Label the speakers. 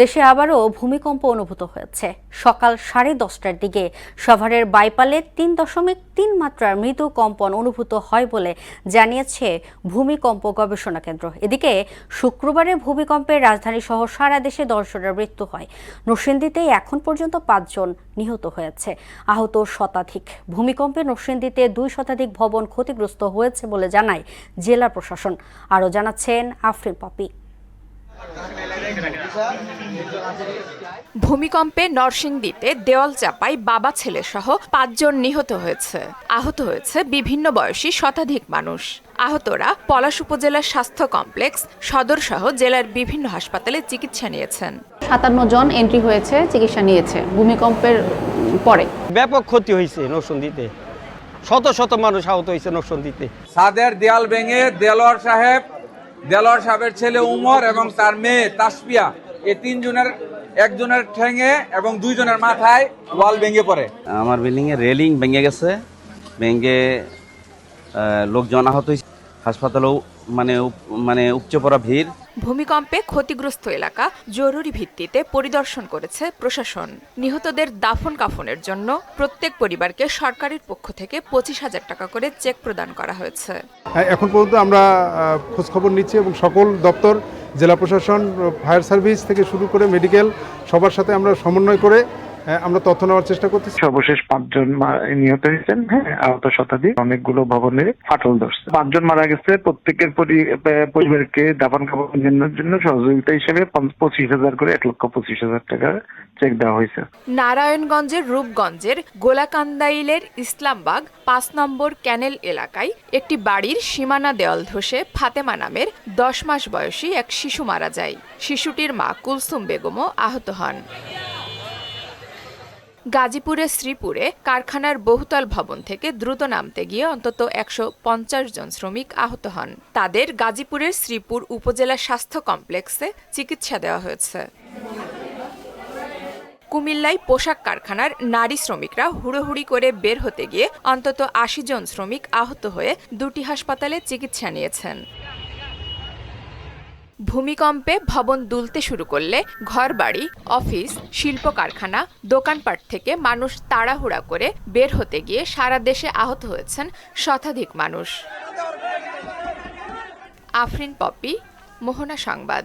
Speaker 1: দেশে আবারও ভূমিকম্প অনুভূত হয়েছে। সকাল সাড়ে দশটার দিকে সাভারের বাইপালে তিন দশমিক তিন মাত্রার মৃদু কম্পন অনুভূত হয় বলে জানিয়েছে ভূমিকম্প গবেষণা কেন্দ্র। এদিকে, শুক্রবারে ভূমিকম্পে রাজধানী সহ সারা দেশে দর্শনের মৃত্যু হয়। নরসিংদীতে এখন পর্যন্ত পাঁচজন নিহত হয়েছে। আহত শতাধিক। ভূমিকম্পে নরসিংদীতে দুই শতাধিক ভবন ক্ষতিগ্রস্ত হয়েছে বলে জানায় জেলা প্রশাসন। আরও জানাচ্ছেন আফরিন পপি।
Speaker 2: ভূমিকম্পে নরসিংদীতে দেওয়াল চাপায় বাবা ছেলে সহ পাঁচজন নিহত হয়েছে। আহত হয়েছে বিভিন্ন বয়সী শতাধিক মানুষ। আহতরা পলাশ উপজেলার স্বাস্থ্য কমপ্লেক্স সদর সহ জেলার বিভিন্ন হাসপাতালে চিকিৎসা নিয়েছেন।
Speaker 3: সাতান্ন জন এন্ট্রি হয়েছে চিকিৎসা নিয়েছে ভূমিকম্পের পরে।
Speaker 4: ব্যাপক ক্ষতি হয়েছে নরসিংদীতে। শত শত মানুষ আহত হয়েছে নরসিংদীতে।
Speaker 5: সাদের দেয়াল ভেঙে দেলোয়ার সাহেব দেলোয়ার সাহেবের ছেলে উমর এবং তার মেয়ে তাসপিয়া এই তিনজনের, একজনের ঠেঙে এবং দুইজনের মাথায় ওয়াল ভেঙে পড়ে।
Speaker 6: আমার বিল্ডিং এর রেলিং ভেঙে গেছে, ভেঙে লোকজন আহত হয়েছে। হাসপাতালেও মানে মানে উপচে পড়া ভিড়।
Speaker 2: ভূমিকম্পে ক্ষতিগ্রস্ত এলাকা জরুরি ভিত্তিতে পরিদর্শন করেছে প্রশাসন। নিহতদের দাফন কাফনের জন্য প্রত্যেক পরিবারকে সরকারের পক্ষ থেকে পঁচিশ হাজার টাকা করে চেক প্রদান করা হয়েছে।
Speaker 7: হ্যাঁ, এখন পর্যন্ত আমরা খোঁজখবর নিচ্ছি এবং সকল দপ্তর জেলা প্রশাসন ফায়ার সার্ভিস থেকে শুরু করে মেডিকেল সবার সাথে আমরা সমন্বয় করে আমরা তথ্য নেওয়ার চেষ্টা করতেছি।
Speaker 8: সর্বশেষ পাঁচজন নিহত হয়েছেন হ্যাঁ আহত শতাধিক। অনেকগুলো ভবনে ফাটল ধরছে। পাঁচজন মারা গেছে প্রত্যেকের পরিবারকে দাফন কাপড়ের জন্য সহযোগিতা হিসেবে পঁচিশ হাজার করে এক লক্ষ পঁচিশ হাজার টাকা চেক দেওয়া হয়েছে।
Speaker 2: নারায়ণগঞ্জের রূপগঞ্জের গোলাকান্দাইলের ইসলামবাগ পাঁচ নম্বর ক্যানেল এলাকায় একটি বাড়ির সীমানা দেওয়াল ধসে ফাতেমা নামের দশ মাস বয়সী এক শিশু মারা যায়। শিশুটির মা কুলসুম বেগমও আহত হন। গাজীপুরের শ্রীপুরে কারখানার বহুতল ভবন থেকে দ্রুত নামতে গিয়ে অন্তত একশো পঞ্চাশ জন শ্রমিক আহত হন। তাদের গাজীপুরের শ্রীপুর উপজেলা স্বাস্থ্য কমপ্লেক্সে চিকিৎসা দেওয়া হয়েছে। কুমিল্লায় পোশাক কারখানার নারী শ্রমিকরা হুড়োহুড়ি করে বের হতে গিয়ে অন্তত আশি জন শ্রমিক আহত হয়ে দুটি হাসপাতালে চিকিৎসা নিয়েছেন। ভূমিকম্পে ভবন দুলতে শুরু করলে ঘরবাড়ি, অফিস শিল্প কারখানা দোকানপাট থেকে মানুষ তাড়াহুড়া করে বের হতে গিয়ে সারা দেশে আহত হয়েছেন শতাধিক মানুষ। আফরিন পপি, মোহনা সংবাদ।